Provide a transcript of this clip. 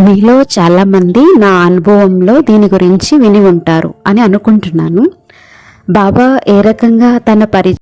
మీలో చాలామంది నా అనుభవంలో దీని గురించి విని ఉంటారు అని అనుకుంటున్నాను. బాబా ఏ రకంగా తన పరి